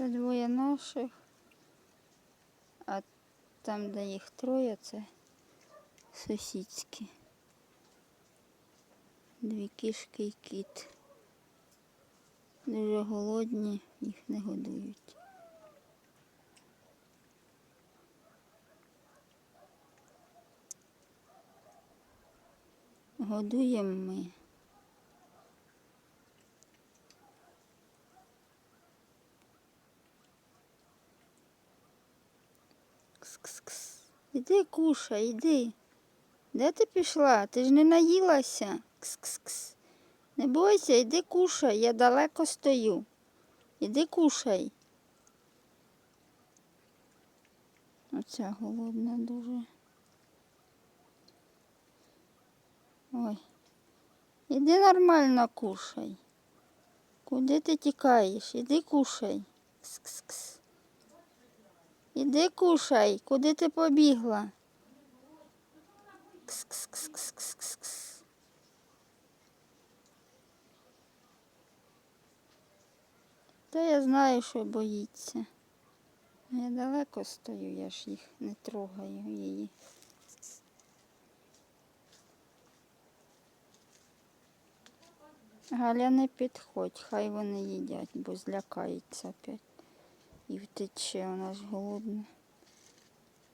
Це двоє наших. А там, де їх троє, це сусідські. Дві кішки і кіт. Дуже голодні, їх не годують. Годуємо ми. Кс-кс-кс. Іди кушай, іди. Де ти пішла? Ти ж не наїлася. Кс-кс-кс. Не бойся, іди кушай, я далеко стою. Іди кушай. Оця голодна дуже. Ой. Іди нормально кушай. Куди ти тікаєш? Іди кушай. Кс-кс-кс. Іди кушай, куди ти побігла? Кс-кс-кс-кс-кс-кс. Та я знаю, що боїться. Я далеко стою, я ж їх не трогаю її. Галя, не підходь, хай вони їдять, бо злякаються опять. І втече, вона ж голодна.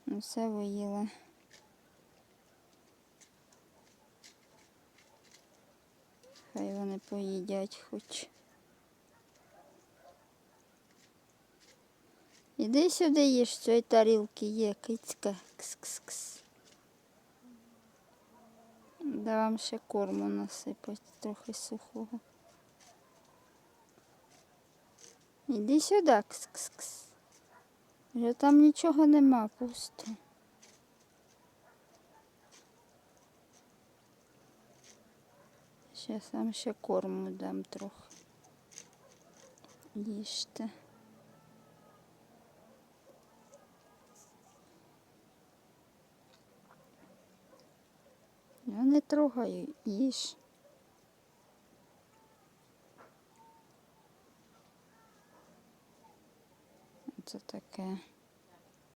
Ну все виїла. Хай вони поїдять хоч. Іди сюди їж цієї тарілки є, кицька. Кс-кс-кс. Да вам ще корму насипать трохи сухого. Іди сюди, кс-кс-кс. Вже там нічого нема, пусто. Ще сам ще корму дам трохи. Їжте. Я не трогаю, їж. Це таке.